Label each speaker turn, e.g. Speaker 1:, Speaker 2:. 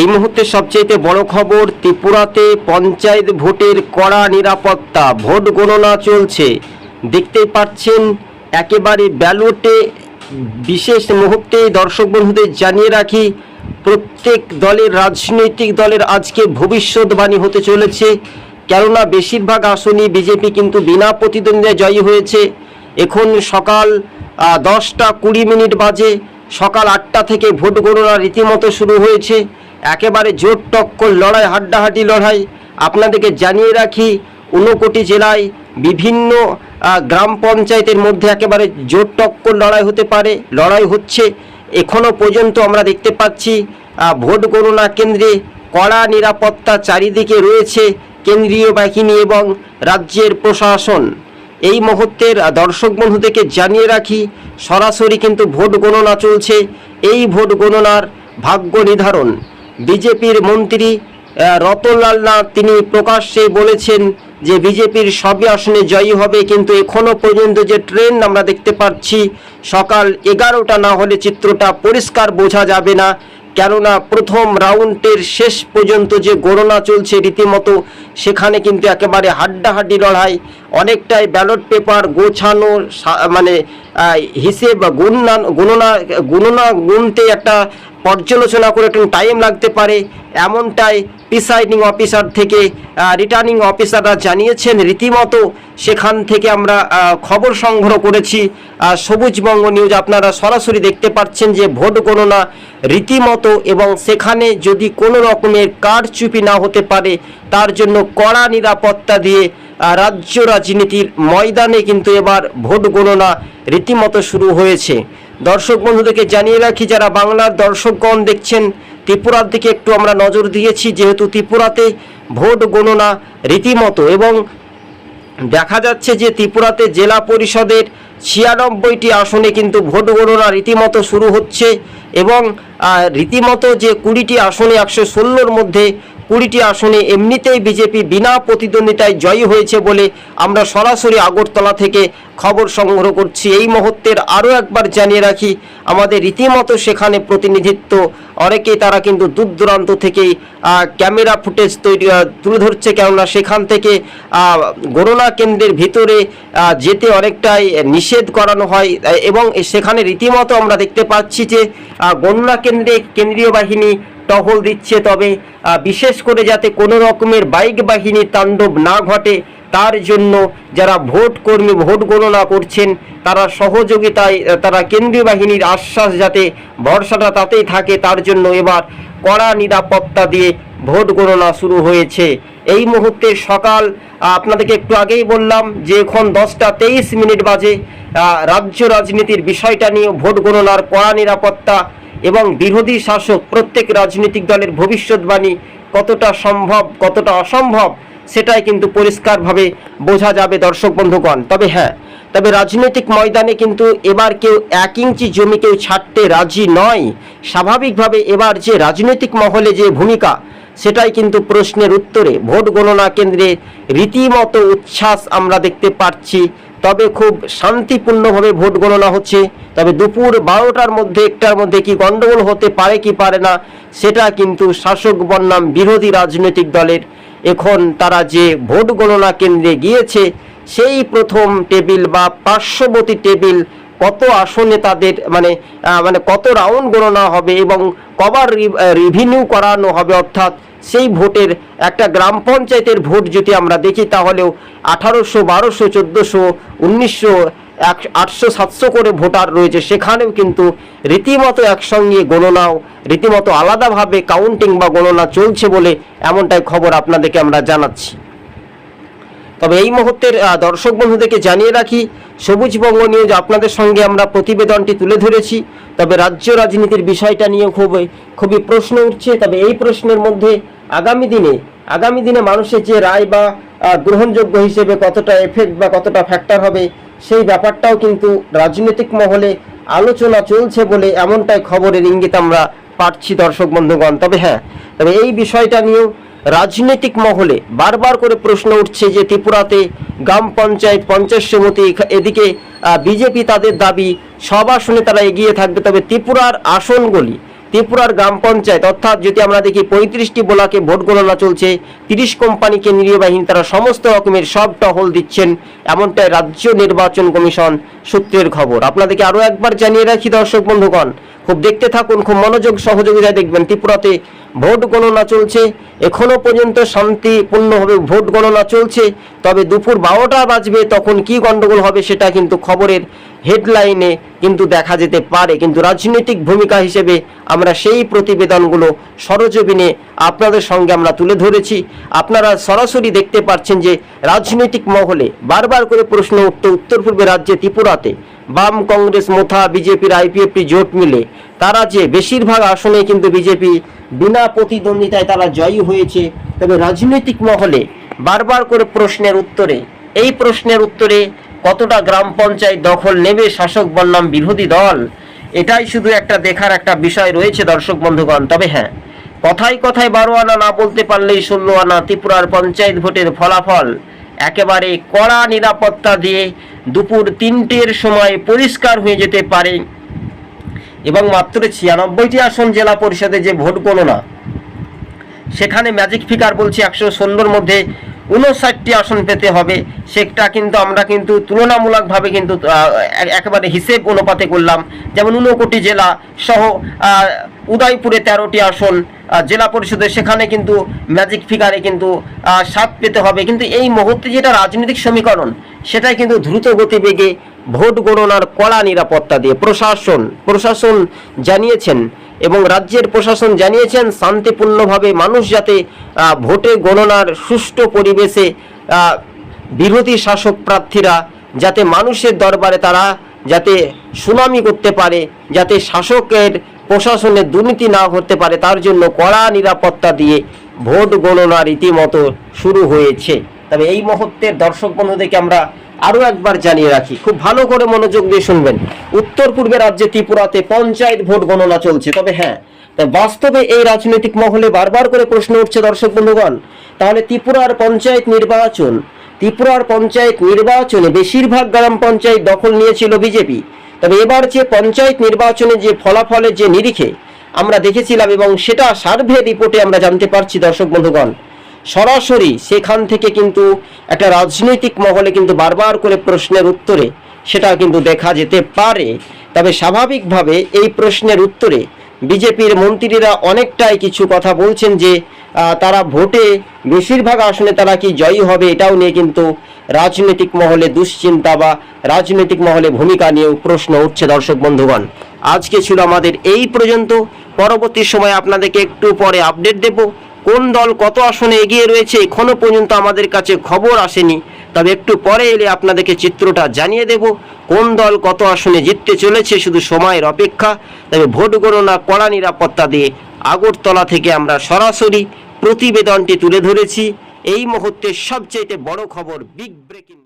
Speaker 1: এই মুহূর্তে সবচেয়ে বড় খবর, ত্রিপুরাতে পঞ্চায়েত ভোটের কড়া নিরাপত্তা, ভোট গণনা চলছে। দেখতেই পাচ্ছেন, একেবারে ব্যালটে বিশেষ মুহূর্তে দর্শক বন্ধুদের জানিয়ে রাখি, প্রত্যেক দলের, রাজনৈতিক দলের আজকে ভবিষ্যৎবাণী হতে চলেছে। কেননা বেশিরভাগ আসনই বিজেপি কিন্তু বিনা প্রতিদ্বন্দ্বিতায় জয়ী হয়েছে। এখন সকাল দশটা কুড়ি মিনিট বাজে, সকাল আটটা থেকে ভোট গণনা রীতিমতো শুরু হয়েছে। একেবারে জোর টক্কর লড়াই, হাড্ডাহাড্ডি লড়াই। আপনাদেরকে জানিয়ে রাখি, ঊনকোটি জেলায় বিভিন্ন গ্রাম পঞ্চায়েতের মধ্যে একেবারে জোর টক্কর লড়াই হতে পারে, লড়াই হচ্ছে। এখনও পর্যন্ত আমরা দেখতে পাচ্ছি ভোট গণনা কেন্দ্রে কড়া নিরাপত্তা চারিদিকে রয়েছে কেন্দ্রীয় বাহিনী এবং রাজ্যের প্রশাসন। এই মুহূর্তের দর্শক বন্ধুদেরকে জানিয়ে রাখি, সরাসরি কিন্তু ভোট গণনা চলছে। এই ভোট গণনার ভাগ্য নির্ধারণ। বিজেপির মন্ত্রী রতনলাল নাথ, তিনি প্রকাশ্যে বলেছেন যে বিজেপির সবই আসনে জয়ী হবে, কিন্তু এখনও পর্যন্ত যে ট্রেন্ড আমরা দেখতে পাচ্ছি, সকাল এগারোটা না হলে চিত্রটা পরিষ্কার বোঝা যাবে না। কেননা প্রথম রাউন্ডের শেষ পর্যন্ত যে গণনা চলছে রীতিমতো, সেখানে কিন্তু একেবারে হাড্ডাহাড্ডি লড়াই, অনেকটাই ব্যালট পেপার গোছানো মানে হিসেব, গুণনা, গণনা গণনা গুনতে একটা পর্যালোচনা করে একটু টাইম লাগতে পারে। এমনটাই প্রিসাইডিং অফিসার থেকে রিটার্নিং অফিসাররা জানিয়েছেন। রীতিমতো সেখান থেকে আমরা খবর সংগ্রহ করেছি। সবুজবঙ্গ নিউজ আপনারা সরাসরি দেখতে পাচ্ছেন যে ভোট গণনা রীতিমতো এবং সেখানে যদি কোনো রকমের কারচুপি না হতে পারে, তার জন্য কড়া নিরাপত্তা দিয়ে রাজ্য রাজনীতির ময়দানে কিন্তু এবার ভোট গণনা রীতিমতো শুরু হয়েছে। দর্শক বন্ধুদেরকে জানিয়ে রাখি, যারা বাংলার দর্শকগণ দেখছেন, ত্রিপুরার দিকে একটু আমরা নজর দিয়েছি, যেহেতু ত্রিপুরাতে ভোট গণনা রীতিমতো এবং দেখা যাচ্ছে যে ত্রিপুরাতে জেলা পরিষদের ছিয়ানব্বইটি আসনে কিন্তু ভোট গণনা রীতিমতো শুরু হচ্ছে এবং রীতিমতো যে কুড়িটি আসনে একশো ষোলোর মধ্যে কুড়িটি আসনে এমনিতেই বিজেপি বিনা প্রতিদ্বন্দ্বিতায় জয়ী হয়েছে বলে আমরা সরাসরি আগরতলা থেকে খবর সংগ্রহ করছি। এই মুহূর্তের আরও একবার জানিয়ে রাখি, আমাদের রীতিমতো সেখানে প্রতিনিধিত্ব অনেকেই তারা কিন্তু দূর দূরান্ত থেকেই ক্যামেরা ফুটেজ তৈরি তুলে ধরছে। কেননা সেখান থেকে গণনা কেন্দ্রের ভিতরে যেতে অনেকটাই নিষেধ করানো হয়। এবং সেখানে রীতিমতো আমরা দেখতে পাচ্ছি যে গণনা কেন্দ্রে কেন্দ্রীয় বাহিনী টহল দিচ্ছে। তবে বিশেষ করে যাতে কোনো রকমের বাইক বাহিনীর তাণ্ডব না ঘটে, তার জন্য যারা ভোট কর্মী, ভোট গণনা করছেন, তারা সহযোগিতায় তারা কেন্দ্রীয় বাহিনীর আশ্বাস যাতে ভরসাটা তাতেই থাকে, তার জন্য এবার কড়া নিরাপত্তা দিয়ে ভোট গণনা শুরু হয়েছে। এই মুহূর্তে সকাল আপনাদেরকে একটু আগেই বললাম যে এখন দশটা তেইশ মিনিট বাজে রাজ্য রাজনীতির বিষয়টা নিয়ে ভোট গণনার কড়া নিরাপত্তা এবং বিরোধী শাসক প্রত্যেক রাজনৈতিক দলের ভবিষ্যৎবাণী কতটা সম্ভব, কতটা অসম্ভব, সেটাই কিন্তু পরিষ্কারভাবে বোঝা যাবে দর্শক বন্ধুগণ। তবে হ্যাঁ তবে রাজনৈতিক ময়দানে কিন্তু এবার কেউ এক ইঞ্চি জমি কেউ ছাড়তে রাজি নয়। স্বাভাবিকভাবে এবার যে রাজনৈতিক মহলে যে ভূমিকা, সেটাই কিন্তু প্রশ্নের উত্তরে। ভোট গণনা কেন্দ্রে রীতিমতো উচ্ছ্বাস আমরা দেখতে পাচ্ছি। তবে খুব শান্তিপূর্ণভাবে ভোট গণনা হচ্ছে। তবে দুপুর বারোটার মধ্যে, একটার মধ্যে কি গন্ডগোল হতে পারে কি পারে না, সেটা কিন্তু শাসক বনাম বিরোধী রাজনৈতিক দলের। এখন তারা যে ভোট গণনা কেন্দ্রে গিয়েছে, সেই প্রথম টেবিল বা পার্শ্ববর্তী টেবিল কত আসনে তাদের মানে মানে কত রাউন্ড গণনা হবে এবং কবার রিভিনিউ করানো হবে, অর্থাৎ সেই ভোটের একটা গ্রাম পঞ্চায়েতের ভোট যদি আমরা দেখি, তাহলেও আঠারোশো, বারোশো, চোদ্দোশো, উনিশশো আটশো সাতশো করে ভোটার রয়েছে। সেখানেও কিন্তু রীতিমতো একসঙ্গে গণনাও, রীতিমতো আলাদাভাবে কাউন্টিং বা গণনা চলছে বলে এমনটাই খবর আপনাদেরকে আমরা জানাচ্ছি। তবে এই মুহূর্তের দর্শক বন্ধুদেরকে জানিয়ে রাখি, সবুজবঙ্গ নিউজ আপনাদের সঙ্গে আমরা প্রতিবেদনটি তুলে ধরেছি। তবে রাজ্য রাজনীতির বিষয়টা নিয়ে খুবই খুবই প্রশ্ন উঠছে। তবে এই প্রশ্নের মধ্যে আগামী দিনে আগামী দিনে মানুষের যে রায় বা গ্রহণযোগ্য হিসেবে কতটা এফেক্ট বা কতটা ফ্যাক্টর হবে সেই ব্যাপারটাও কিন্তু রাজনৈতিক মহলে আলোচনা চলছে বলে এমনটাই খবরের ইঙ্গিত আমরা পাচ্ছি দর্শক বন্ধুগণ। তবে হ্যাঁ তবে এই বিষয়টা নিয়েও রাজনৈতিক মহলে বারবার করে প্রশ্ন উঠছে যে ত্রিপুরাতে গ্রাম পঞ্চায়েত পঞ্চায়েত সমিতি এদিকে বিজেপি তাদের দাবি, সব আসনে তারা এগিয়ে থাকবে। তবে ত্রিপুরার আসনগুলি ত্রিপুরার গ্রাম পঞ্চায়েত, অর্থাৎ যদি আমরা দেখি পঁয়ত্রিশটি বোলাকে ভোট গণনা চলছে, তিরিশ কোম্পানিকে নিরীহ বাহিনী তারা সমস্ত রকমের সব টহল দিচ্ছেন, এমনটাই রাজ্য নির্বাচন কমিশন সূত্রের খবর। আপনাদেরকে আরও একবার জানিয়ে রাখি, দর্শক বন্ধুগণ, খুব দেখতে থাকুন, খুব মনোযোগ সহযোগিতায় দেখবেন, ত্রিপুরাতে ভোট গণনা চলছে, এখনও পর্যন্ত শান্তিপূর্ণভাবে ভোট গণনা চলছে, তবে দুপুর বারোটা বাজবে, তখন কি গন্ডগোল হবে সেটা কিন্তু খবরের হেডলাইনে কিন্তু দেখা যেতে পারে। কিন্তু রাজনৈতিক ভূমিকা হিসেবে আমরা সেই প্রতিবেদনগুলো সরজমিনে আপনাদের সঙ্গে আমরা তুলে ধরেছি। আপনারা সরাসরি দেখতে পাচ্ছেন যে রাজনৈতিক মহলে বারবার করে প্রশ্ন উঠত উত্তর পূর্বে রাজ্যে ত্রিপুরাতে বাম কংগ্রেস, মোথা, বিজেপির, আইপিএফটি জোট মিলে তারা যে বেশিরভাগ আসনে কিন্তু বিজেপি বিনা প্রতিদ্বন্দ্বিতায় তারা জয়ী হয়েছে। তবে রাজনৈতিক মহলে বারবার করে প্রশ্নের উত্তরে, এই প্রশ্নের উত্তরে কতটা গ্রাম পঞ্চায়েত দখল নেবে শাসক বললাম বিরোধী দল? এটাই শুধু একটা দেখার একটা বিষয় রয়েছে দর্শক বন্ধুগণ, তবে হ্যাঁ কথায় কথায় বারো আনা না বলতে পারলেই ষোলো আনা ত্রিপুরার পঞ্চায়েত ভোটের ফলাফল। একেবারে কড়া নিরাপত্তা দিয়ে দুপুর তিনটের সময় পরিষ্কার হয়ে যেতে পারে। এবং মাত্র ছিয়ানব্বইটি আসন জেলা পরিষদে যে ভোট গণনা, সেখানে ম্যাজিক ফিগার বলছি একশো ষোলোর মধ্যে উনষাটটি আসন পেতে হবে। সেটা কিন্তু আমরা কিন্তু তুলনামূলকভাবে কিন্তু একেবারে হিসেব অনুপাতে করলাম। যেমন ঊনকোটি জেলা সহ উদয়পুরে তেরোটি আসন জেলা পরিষদে সেখানে কিন্তু ম্যাজিক ফিগারে কিন্তু সাত পেতে হবে। কিন্তু এই মুহূর্তে যেটা রাজনৈতিক সমীকরণ, সেটাই কিন্তু দ্রুত গতিবেগে ভোট গণনার কড়া নিরাপত্তা দিয়ে প্রশাসন প্রশাসন জানিয়েছেন এবং রাজ্যের প্রশাসন জানিয়েছেন শান্তিপূর্ণভাবে মানুষ যাতে ভোটে গণনার সুষ্ঠু পরিবেশে বিরোধী শাসক প্রার্থীরা যাতে মানুষের দরবারে তারা যাতে সুনামি করতে পারে, যাতে শাসকের প্রশাসনের দুর্নীতি না হতে পারে, তার জন্য কড়া নিরাপত্তা দিয়ে ভোট গণনা রীতিমতো শুরু হয়েছে। তবে এই মুহূর্তের দর্শক বন্ধুদেরকে আমরা আরও একবার জানিয়ে রাখি, খুব ভালো করে মনোযোগ দিয়ে শুনবেন। উত্তর পূর্বে রাজ্যে ত্রিপুরাতে পঞ্চায়েত ভোট গণনা চলছে। তবে হ্যাঁ বাস্তবে এই রাজনৈতিক মহলে বারবার করে প্রশ্ন উঠছে দর্শক বন্ধুগণ। তাহলে ত্রিপুরার পঞ্চায়েত নির্বাচন, ত্রিপুরার পঞ্চায়েত নির্বাচনে বেশিরভাগ গ্রাম পঞ্চায়েত দখল নিয়েছিল বিজেপি। তবে এবার যে পঞ্চায়েত নির্বাচনে যে ফলাফলের যে নিরিখে আমরা দেখেছিলাম এবং সেটা সার্ভে রিপোর্টে আমরা জানতে পারছি দর্শক বন্ধুগণ। সরাসরি সেখান থেকে কিন্তু একটা রাজনৈতিক মহলে কিন্তু বারবার করে প্রশ্নের উত্তরে সেটা কিন্তু দেখা যেতে পারে। তবে স্বাভাবিকভাবে এই প্রশ্নের উত্তরে বিজেপির মন্ত্রীরা অনেকটাই কিছু কথা বলছেন যে তারা ভোটে বেশিরভাগ আসনে তারা কি জয়ী হবে এটাও নিয়ে কিন্তু রাজনৈতিক মহলে দুশ্চিন্তা বা রাজনৈতিক মহলে ভূমিকা নিয়েও প্রশ্ন উঠছে দর্শক বন্ধুগণ। আজকে ছিল আমাদের এই পর্যন্ত। পরবর্তী সময় আপনাদেরকে একটু পরে আপডেট দেব। কোন দল কত আসনে এগিয়ে রয়েছে এখনও পর্যন্ত আমাদের কাছে খবর আসেনি। তবে একটু পরে এলে আপনাদেরকে চিত্রটা জানিয়ে দেব। কোন দল কত আসনে জিততে চলেছে শুধু সময়ের অপেক্ষা। তবে ভোট গণনা কড়া নিরাপত্তা দিয়ে আগরতলা থেকে আমরা সরাসরি প্রতিবেদনটি তুলে ধরেছি। এই মুহূর্তে সবচেয়ে বড় খবর বিগ ব্রেকিং